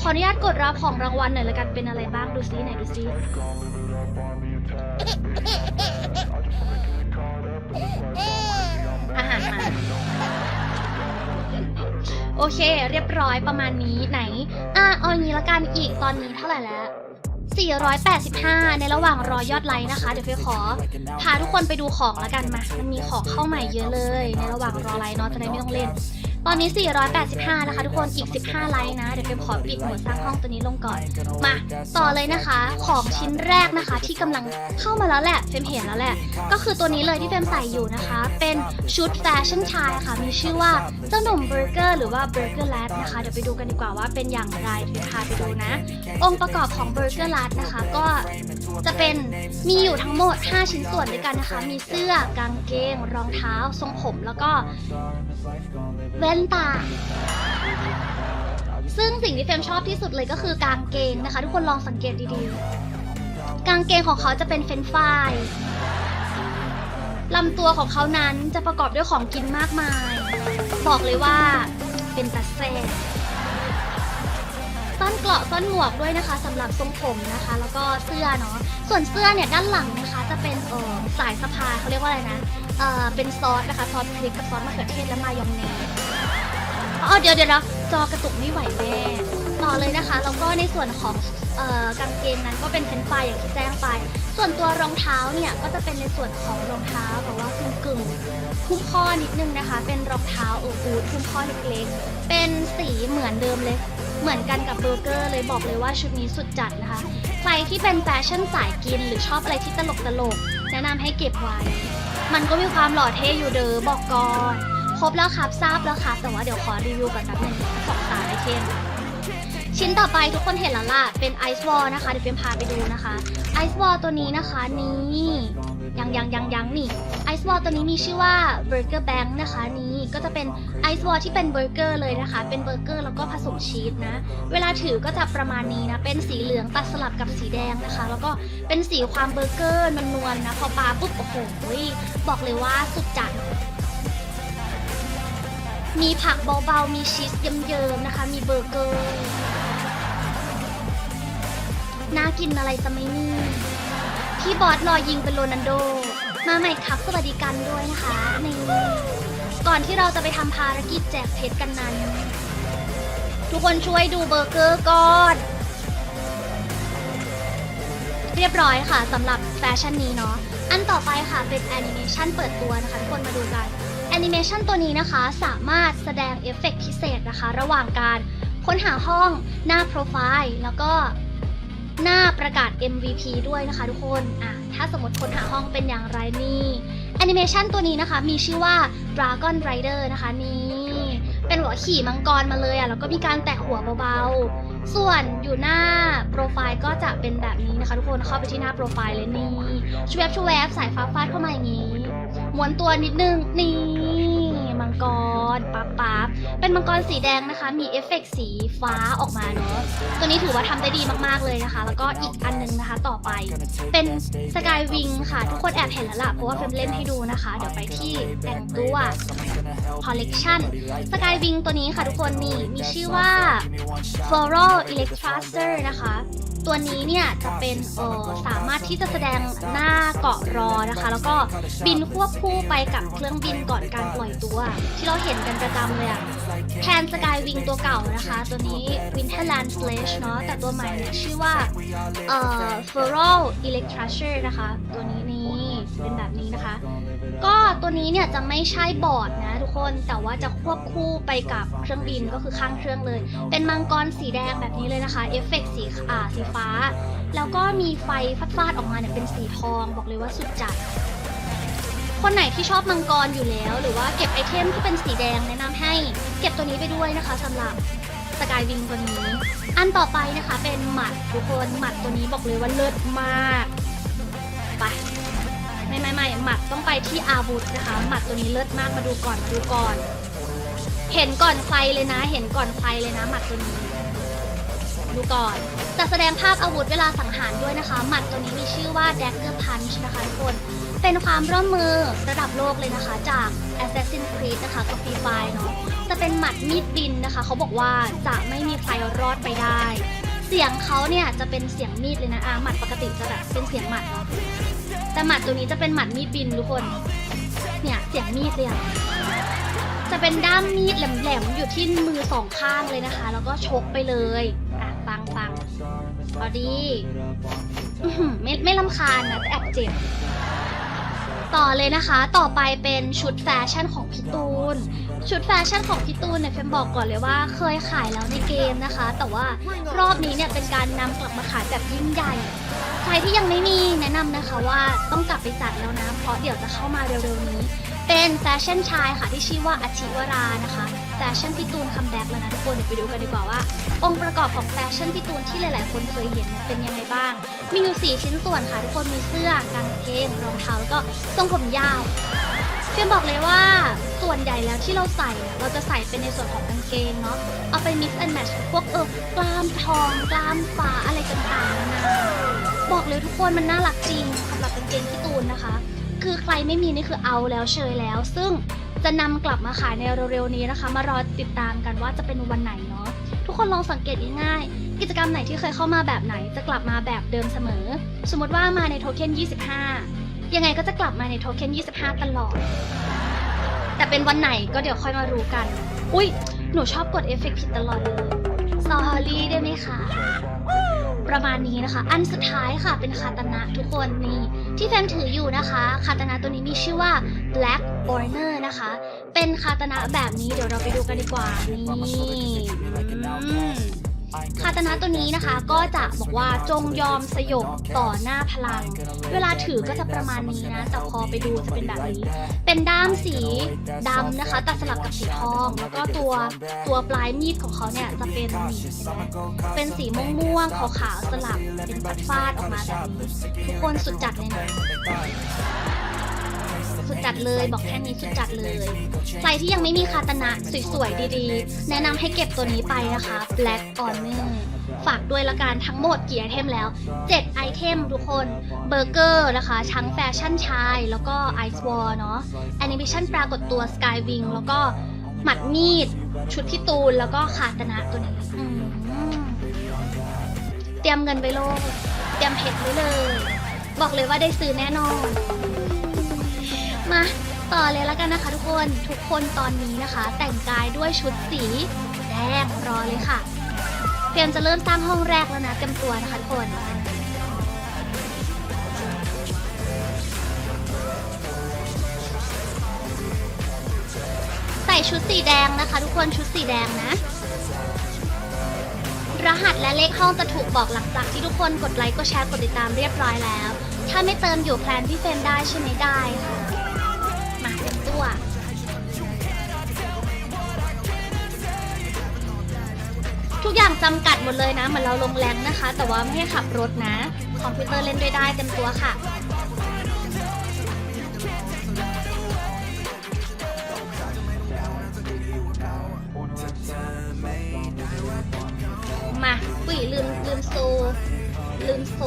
ขออนุญาตกดรับของรางวัลหน่อยละกันเป็นอะไรบ้างดูซิไหนดูซิอาหารมาโอเค เรียบร้อยประมาณนี้ไหน อะเอาอย่างนี้ละกันอีกตอนนี้เท่าไหร่แล้ว485 ในระหว่างรอยอดไลค์นะคะ เดี๋ยวเฟยขอ พาทุกคนไปดูของละกันมา มันมีของเข้าใหม่เยอะเลย ในระหว่างรอไลค์เนาะจะได้ไม่ต้องเล่น ตอนนี้ 485 นะคะ ทุกคน อีก 15 ไลค์นะ เดี๋ยวเฟยขอปิดหมดสร้างห้องตัวนี้ลงก่อน มา ต่อเลยนะคะ ของชิ้นแรกนะคะ ที่กำลังเข้ามาแล้วแหละ เฟมเห็นแล้วแหละ ก็คือตัวนี้เลยที่เฟมใส่อยู่นะคะ เป็นชุดแฟชั่นชายค่ะ มีชื่อว่าเจ้าหนุ่มเบอร์เกอร์หรือว่าเบอร์เกอร์แลดนะคะ เดี๋ยวไปดูกันดีกว่าว่าเป็นอย่างไรเดี๋ยวพาไปดูนะ องค์ประกอบของเบอร์เกอร์แลดนะคะ ก็ จะเป็นมีอยู่ทั้งหมด 5 ชิ้นส่วนด้วยกันนะคะ มีเสื้อกางเกง รองเท้า ทรงผมแล้วก็แว่นตา ซึ่งสิ่งที่เฟมชอบที่สุดเลยก็คือกางเกงนะคะ ทุกคนลองสังเกตดีๆ กางเกงของเขาจะเป็นเฟนฟรายลำตัวของเขานั้นจะประกอบด้วยของกินมากมาย บอกเลยว่าเป็นตัดแซ่ ซ่อนเกราะซ่อนหมวกด้วยนะคะสำหรับทรงผมนะคะ แล้วก็เสื้อเนาะส่วนเสื้อเนี่ยด้านหลังนะคะ จะเป็นเออสายสะพายเขาเรียกว่าอะไรนะเออเป็นซอสนะคะซอสพริกกับซอสมะเขือเทศและมายองเนสอ๋อเดี๋ยวเดี๋ยวนะจอกระตุกไม่ไหวแม่ต่อเลยนะคะ แล้วก็ในส่วนของเอ่อกางเกงนั้นก็เป็นเฟรนช์ฟอย่างที่แจ้งไป ส่วนตัวรองเท้าเนี่ยก็จะเป็นในส่วนของรองเท้าแบบว่ากึ่งกึ่งๆ คุ้มข้อนิดนึงนะคะ เป็นรองเท้าเออบูทคุ้มข้อเล็กๆ เป็นสีเหมือนเดิมเลย เหมือนกันกับเบอร์เกอร์เลยบอกเลยว่าชุดนี้สุดจัดนะคะ ใครที่เป็นแฟชั่นสายกินหรือชอบอะไรที่ตลกตลกๆแนะนำให้เก็บไว้ มันก็มีความหล่อเท่อยู่เด้อบอกก่อน ครบแล้วครับทราบแล้วครับแต่ว่าเดี๋ยวขอรีวิวก่อนแป๊บนึงสองสายไอเทมชิ้นต่อไปทุกคนเห็นแล้วล่ะ เป็นไอซ์วอลนะคะ เดี๋ยวเฟมพาไปดูนะคะ ไอซ์วอลตัวนี้นะคะนี่ ยังยังยังยังนี่ไอซ์วอลตัวนี้มีชื่อว่า Burger Bank นะคะนี่ก็จะเป็นไอซ์วอลที่เป็นเบอร์เกอร์เลยนะคะ เป็นเบอร์เกอร์แล้วก็ผสมชีสนะ เวลาถือก็จะประมาณนี้นะ เป็นสีเหลืองตัดสลับกับสีแดงนะคะ แล้วก็เป็นสีความเบอร์เกอร์นวลๆนะพอปาปุ๊บโอ้โหบอกเลยว่าสุดจัดมีผักเบาๆ มีชีสเยิ้มๆนะคะ มีเบอร์เกอร์ น่ากินอะไรจะไม่นี่ พี่บอสรอยิงเป็นโรนัลโด มาใหม่ครับสวัสดีกันด้วยนะคะนี่ก่อนที่เราจะไปทำภารกิจแจกเพชรกันนั้น ทุกคนช่วยดูเบอร์เกอร์ก่อน เรียบร้อยค่ะสำหรับแฟชั่นนี้เนาะอันต่อไปค่ะเป็นแอนิเมชันเปิดตัวนะคะทุกคนมาดูกันแอนิเมชันตัวนี้นะคะสามารถแสดงเอฟเฟกต์พิเศษนะคะ ระหว่างการค้นหาห้องหน้าโปรไฟล์ แล้วก็ หน้าประกาศ MVP ด้วยนะคะทุกคนอะถ้าสมมติคนหาห้องเป็นอย่างไรนี่แอนิเมชันตัวนี้นะคะ มีชื่อว่า Dragon Rider นะคะนี่ เป็นหัวขี่มังกรมาเลยอะแล้วก็มีการแตะหัวเบาๆ ส่วนอยู่หน้าโปรไฟล์ก็จะเป็นแบบนี้นะคะทุกคนเข้าไปที่หน้าโปรไฟล์เลยนี่ชวบชวบสายฟ้าฟาดเข้ามาอย่างนี้ม้วนตัวนิดนึงนี่ มังกรปั๊บปั๊บ เป็นมังกรสีแดงนะคะ มีเอฟเฟกต์สีฟ้าออกมาเนาะ ตัวนี้ถือว่าทำได้ดีมากๆเลยนะคะ แล้วก็อีกอันนึงนะคะต่อไป เป็นสกายวิงค่ะ ทุกคนแอบเห็นแล้วล่ะ เพราะว่าเฟรมเล่นให้ดูนะคะ เดี๋ยวไปที่แต่งตัว collection สกายวิงตัวนี้ค่ะทุกคนนี่มีชื่อว่า floral electraster นะคะ ตัวนี้เนี่ยจะเป็นเออสามารถที่จะแสดงหน้าเกาะรอนะคะ แล้วก็บินควบคู่ไปกับเครื่องบินก่อนการปล่อยตัว ที่เราเห็นกันประจำเลยอะแทนสกายวิงตัวเก่านะคะ ตัวนี้ Winterland Slash เนาะแต่ตัวใหม่เนี่ยชื่อว่าเอ่อ floral electraster นะคะ ตัวนี้นี่เป็นแบบนี้นะคะ ก็ตัวนี้เนี่ยจะไม่ใช่บอร์ดนะ คนแต่ว่าจะควบคู่ไปกับเครื่องบินก็คือข้างเครื่องเลย เป็นมังกรสีแดงแบบนี้เลยนะคะ เอฟเฟกต์สีอ่าสีฟ้า แล้วก็มีไฟฟาดๆออกมาเนี่ยเป็นสีทองบอกเลยว่าสุดจัดคนไหนที่ชอบมังกรอยู่แล้ว หรือว่าเก็บไอเทมที่เป็นสีแดงแนะนำให้เก็บตัวนี้ไปด้วยนะคะสำหรับสกายวิงตัวนี้ อันต่อไปนะคะเป็นหมัดทุกคนหมัดตัวนี้บอกเลยว่าเลิศมาก หมัดต้องไปที่อาวุธนะคะ หมัดตัวนี้เลิศมากมาดูก่อนมาดูก่อน เห็นก่อนใครเลยนะ เห็นก่อนใครเลยนะ หมัดตัวนี้ ดูก่อนจะแสดงภาพอาวุธเวลาสังหารด้วยนะคะ หมัดตัวนี้มีชื่อว่า Dagger Punch นะคะทุกคน เป็นความร่วมมือระดับโลกเลยนะคะ จาก Assassin's Creed นะคะกับ Free Fire เนาะจะเป็นหมัดมีดบินนะคะ เขาบอกว่าจะไม่มีใครรอดไปได้ เสียงเขาเนี่ยจะเป็นเสียงมีดเลยนะอะหมัดปกติจะแบบเป็นเสียงหมัดเนาะ แต่หมัดตัวนี้จะเป็นหมัดมีดบินทุกคน เนี่ยเสียงมีดเลยอะจะเป็นด้ามมีดแหลมๆอยู่ที่มือสองข้างเลยนะคะ แล้วก็ชกไปเลยอะฟังฟังพอดีไม่ไม่ลำคาญนะแต่แอบเจ็บ ต่อเลยนะคะ ต่อไปเป็นชุดแฟชั่นของพี่ตูน ชุดแฟชั่นของพี่ตูนเนี่ยเฟมบอกก่อนเลยว่าเคยขายแล้วในเกมนะคะ แต่ว่ารอบนี้เนี่ยเป็นการนำกลับมาขายแบบยิ่งใหญ่ รที่ยังไม่มีแนะนำนะคะว่าต้องกลับไปจัดแล้วนะ เพราะเดี๋ยวจะเข้ามาเร็วๆนี้ เป็นแฟชั่นชายค่ะที่ชื่อว่าอาชิวรานะคะแฟชั่นพี่ตูนคัมแบ็กแล้วนะทุกคนเดี๋ยวไปดูกันดีกว่าว่า องค์ประกอบของแฟชั่นพี่ตูนที่หลายๆ คนเคยเห็นเป็นยังไงบ้าง มีอยู่สี่ชิ้นส่วนค่ะ ทุกคนมีเสื้อกางเกงรองเท้าแล้วก็ทรงผมยาวเพียมบอกเลยว่าส่วนใหญ่แล้วที่เราใส่เราจะใส่เป็นในส่วนของกางเกงเนาะเอาไป mix and match กับพวกเออกล้ามทองกล้ามฟ้าอะไรต่างๆนานา บอกเลยทุกคนมันน่ารักจริงสำหรับกางเกงพี่ตูนนะคะ คือใครไม่มีนี่คือเอาแล้วเชยแล้ว ซึ่งจะนำกลับมาขายในเร็วๆนี้นะคะ มารอติดตามกันว่าจะเป็นวันไหนเนาะทุกคนลองสังเกตง่ายๆกิจกรรมไหนที่เคยเข้ามาแบบไหนจะกลับมาแบบเดิมเสมอ สมมติว่ามาในโทเค็น25 ยังไงก็จะกลับมาในโทเค็น25 ตลอด แต่เป็นวันไหนก็เดี๋ยวค่อยมารู้กัน อุ้ยหนูชอบกดเอฟเฟกต์ผิดตลอดเลย s อรี่ได้ไหมคะ ประมาณนี้นะคะ อันสุดท้ายค่ะเป็นคาตานะทุกคนนี่ที่แฟมถืออยู่นะคะคาตานะตัวนี้มีชื่อว่า Black Burner นะคะ เป็นคาตานะแบบนี้เดี๋ยวเราไปดูกันดีกว่านี่ คาตนะตัวนี้นะคะก็จะบอกว่าจงยอมสยบต่อหน้าพลัง เวลาถือก็จะประมาณนี้นะแต่พอไปดูจะเป็นแบบนี้ เป็นด้ามสีดำนะคะตัดสลับกับสีทอง แล้วก็ตัวตัวปลายมีดของเขาเนี่ยจะเป็นเห็นไหมเป็นสีม่วงๆขาวๆสลับเป็นฟาดฟาดออกมาแบบนี้ทุกคนสุดจัดเลยนะ จัดเลยบอกแค่นี้สุดจัดเลย ใครที่ยังไม่มีคาตนะสวยๆดีๆ แนะนำให้เก็บตัวนี้ไปนะคะ Black Honor ฝากด้วยละกันทั้งหมดกี่ไอเทมแล้ว 7 ไอเทมทุกคนเบอร์เกอร์นะคะชั้งแฟชั่นชาย แล้วก็ไอซ์วอลเนาะแอนิเมชันปรากฏตัว Sky Wing แล้วก็หมัดมีด ชุดพี่ตูน แล้วก็คาตนะตัวนี้เตรียมเงินไปโลก เตรียมเพชรไว้เลย บอกเลยว่าได้ซื้อแน่นอน มาต่อเลยแล้วกันนะคะทุกคนทุกคนตอนนี้นะคะ แต่งกายด้วยชุดสีแดงรอเลยค่ะเตรียมจะเริ่มสร้างห้องแรกแล้วนะเตรียมตัวนะคะทุกคนใส่ชุดสีแดงนะคะ ทุกคนชุดสีแดงนะ รหัสและเลขห้องจะถูกบอกหลังจากที่ทุกคนกดไลค์กดแชร์กดติดตามเรียบร้อยแล้ว ถ้าไม่เติมอยู่แพลนพี่เฟรมได้ใช่ไหมได้ค่ะ จำกัดหมดเลยนะ เหมือนเราลงแรงนะคะ แต่ว่าไม่ให้ขับรถนะ คอมพิวเตอร์เล่นด้วยได้เต็มตัวค่ะ มาปุ๋ยลืมลืมโซ ลืมโซ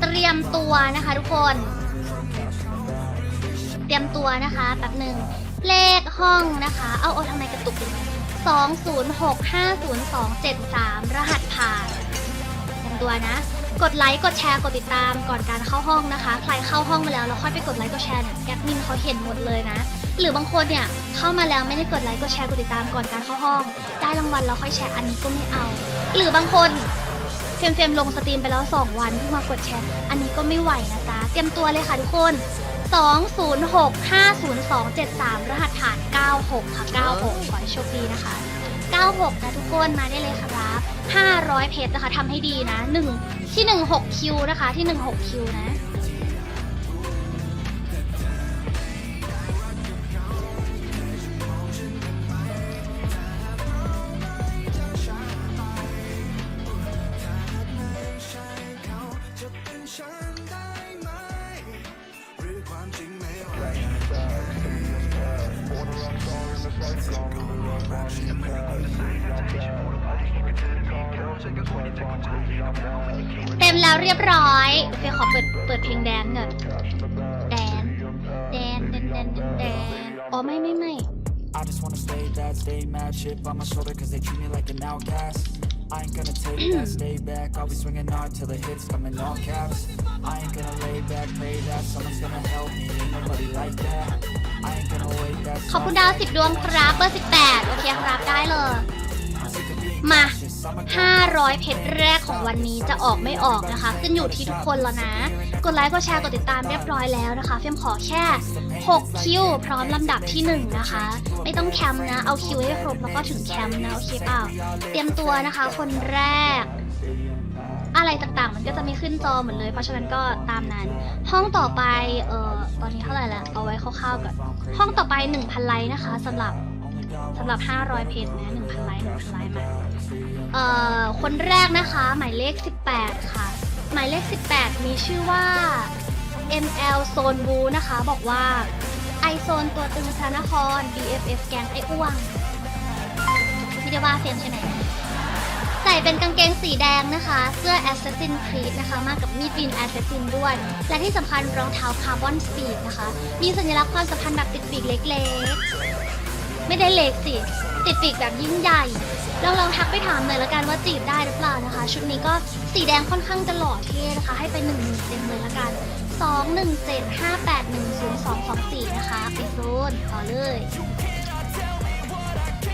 เตรียมตัวนะคะทุกคน เตรียมตัวนะคะแป๊บหนึ่งเลขห้องนะคะ เอาเอาทำไมกระตุก อย่างนี้สองศูนย์หกห้าศูนย์สองเจ็ดสามรหัสผ่านเตรียมตัวนะ กดไลค์ กดแชร์ กดติดตามก่อนการเข้าห้องนะคะ ใครเข้าห้องมาแล้วแล้วค่อยไปกดไลค์ กดแชร์เนี่ยแอดมินเขาเห็นหมดเลยนะ หรือบางคนเนี่ยเข้ามาแล้วไม่ได้กดไลค์ กดแชร์ กดติดตามก่อนการเข้าห้อง ได้รางวัลแล้วค่อยแชร์อันนี้ก็ไม่เอา หรือบางคนเฟรมเฟรมลงสตรีมไปแล้ว 2 วันเพิ่งมากดแชร์ อันนี้ก็ไม่ไหวนะจ๊ะ เตรียมตัวเลยค่ะทุกคน 206 502 73 รหัสผ่าน 96 ค่ะ 96 ขอให้โชคดีนะคะ 96 นะทุกคนมาได้เลยครับ 500 เพจนะคะทำให้ดีนะ 1 ที่ 16 คิวนะคะ ที่ 16 คิวนะ เต็มแล้วเรียบร้อยโอเคขอเปิดเปิดเพลงแดนก่อนแดนแดนแดนแดนแดนแดนอ๋อไม่ไม่ไม่ I just wanna stay that, stay mad, chip on my shoulder cause they treat me like an outcast. I ain't gonna take that, stay back, I'll be swinging hard till the hits come in all caps. I ain't gonna lay back, pray that someone's gonna help me, ain't nobody like that. I ain't gonna wait that ขอบคุณดาวสิบดวงครับเบอร์สิบแปดโอเคครับได้เลย มา 500 เพชรแรกของวันนี้จะออกไม่ออกนะคะ ขึ้นอยู่ที่ทุกคนแล้วนะ กดไลค์กดแชร์กดติดตามเรียบร้อยแล้วนะคะเฟมขอแค่ 6 คิว พร้อมลำดับที่ 1 นะคะ ไม่ต้องแคมป์นะ เอาคิวให้ครบแล้วก็ถึงแคมป์นะ โอเคเปล่า เตรียมตัวนะคะ คนแรก อะไรต่างๆ มันก็จะไม่ขึ้นจอเหมือนเลย เพราะฉะนั้นก็ตามนั้น ห้องต่อไปเอ่อตอนนี้เท่าไหร่ล้วเอาไว้คร่าวๆก่อนห้องต่อไป 1,000 ไลค์นะคะสำหรับ สำหรับ 500 เพจนะ1,000ไลค์1,000ไลค์มาเอ่อคนแรกนะคะ หมายเลข 18 ค่ะ หมายเลข 18 มีชื่อว่า ML โซนบูนะคะ บอกว่าไอโซนตัวตึงพระนคร BFF แกงไออ้วงไม่ได้ว่าเฟรมใช่ไหมใส่เป็นกางเกงสีแดงนะคะ เสื้อ Assassin Creed นะคะ มากับมีดบิน Assassin ด้วย และที่สำคัญรองเท้า Carbon Speed นะคะ มีสัญลักษณ์ความสัมพันธ์แบบติดปีกเล็กๆ ไม่ได้เล็กสิ ติดปีกแบบยิ่งใหญ่ลองลองทักไปถามหน่อยละกันว่าจีบได้หรือเปล่านะคะ ชุดนี้ก็สีแดงค่อนข้างจะหล่อเท่นะคะ ให้ไป1นึ่งหมื่นเต็มเลยละกัน2 1 7 5 8 1 0 2 2 4นะคะไปโซนต่อเลย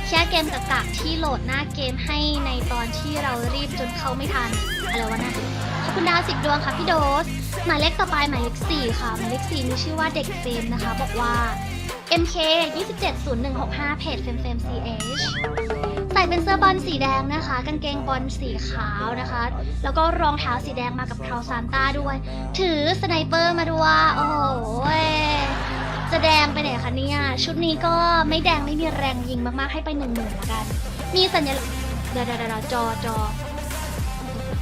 แค่เกมกะกะที่โหลดหน้าเกมให้ในตอนที่เรารีบจนเข้าไม่ทันอะไรวะนะขอบคุณดาวสิบดวงค่ะพี่โดส หมายเลขต่อไปหมายเลขสี่ค่ะ หมายเลขสี่มีชื่อว่าเด็กเฟมนะคะ บอกว่า MK 270165เพจเฟมเฟม CH ใส่เป็นเสื้อบอลสีแดงนะคะ กางเกงบอลสีขาวนะคะ แล้วก็รองเท้าสีแดงมากับคราวซานต้าด้วย ถือสไนเปอร์มาด้วย โอ้โหจะแดงไปไหนคะเนี่ย ชุดนี้ก็ไม่แดงไม่มีแรงยิงมากๆให้ไปหนึ่งหมื่นละกัน มีสัญลักษณ์เดี๋ยวเดี๋ยวเดี๋ยวจอจอ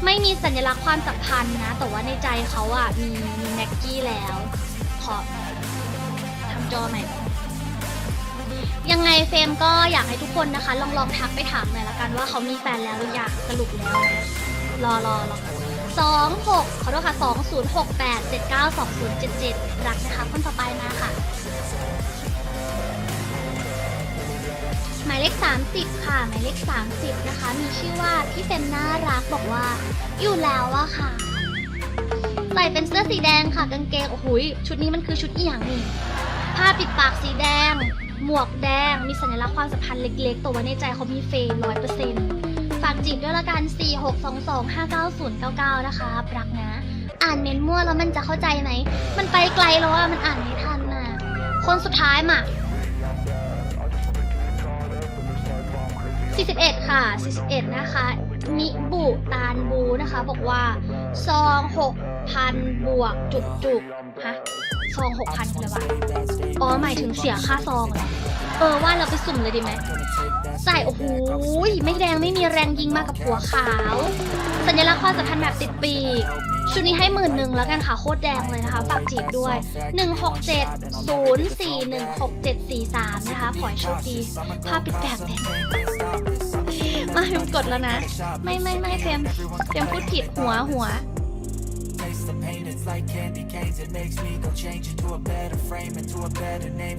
ไม่มีสัญลักษณ์ความสัมพันธ์นะ แต่ว่าในใจเขาอะมีมีแม็กกี้แล้ว ขอทำจอใหม่ ยังไงเฟรมก็อยากให้ทุกคนนะคะ ลองลองทักไปถามหน่อยละกันว่าเขามีแฟนแล้วหรือยังสรุปแล้วนะรอรอรอสองหกขอโทษค่ะสองศูนย์หกแปดเจ็ดเก้าสองศูนย์เจ็ดเจ็ดรักนะคะคนต่อไปมาค่ะ หมายเลข30ค่ะ หมายเลข30นะคะ มีชื่อว่าพี่เฟรมน่ารักบอกว่าอยู่แล้วอะค่ะใส่เป็นเสื้อสีแดงค่ะกางเกงโอ้โหยชุดนี้มันคือชุดอีหยังนี่ผ้าปิดปากสีแดง หมวกแดง มีสัญลักษณ์ความสัมพันธ์เล็กๆ ตัวไว้ในใจเขามีเฟย์ร้อยเปอร์เซ็นต์ฝากจีบด้วยละกัน 4 6 2 2 5 9 0 9 9 นะคะรักนะ อ่านเมนมั่วแล้วมันจะเข้าใจไหม มันไปไกลแล้วอะมันอ่านไม่ทันน่ะคนสุดท้ายมา41 ค่ะ 41 นะคะ มิบุตานบูนะคะ บอกว่าซอง6,000 บวกจุกจุกฮะ ซอง6,000คืออะไรวะอ๋อหมายถึงเสียค่าซองเหรอเออว่าเราไปสุ่มเลยดีไหมใส่โอ้โหยไม่แดงไม่มีแรงยิงมากับหัวขาว สัญลักษณ์ความสัมพันธ์แบบติดปีก ชุดนี้ให้หมื่นหนึ่งแล้วกันค่ะโคตรแดงเลยนะคะฝากจีบด้วย 167 04 16743นะคะขอให้โชคดีภาพปิดแบบเด่นมาเฟรมกดแล้วนะ ไม่ไม่ไม่เฟรมเฟรมพูดผิดหัวหัว like candy canes. It makes me go change into a better frame, into a better name.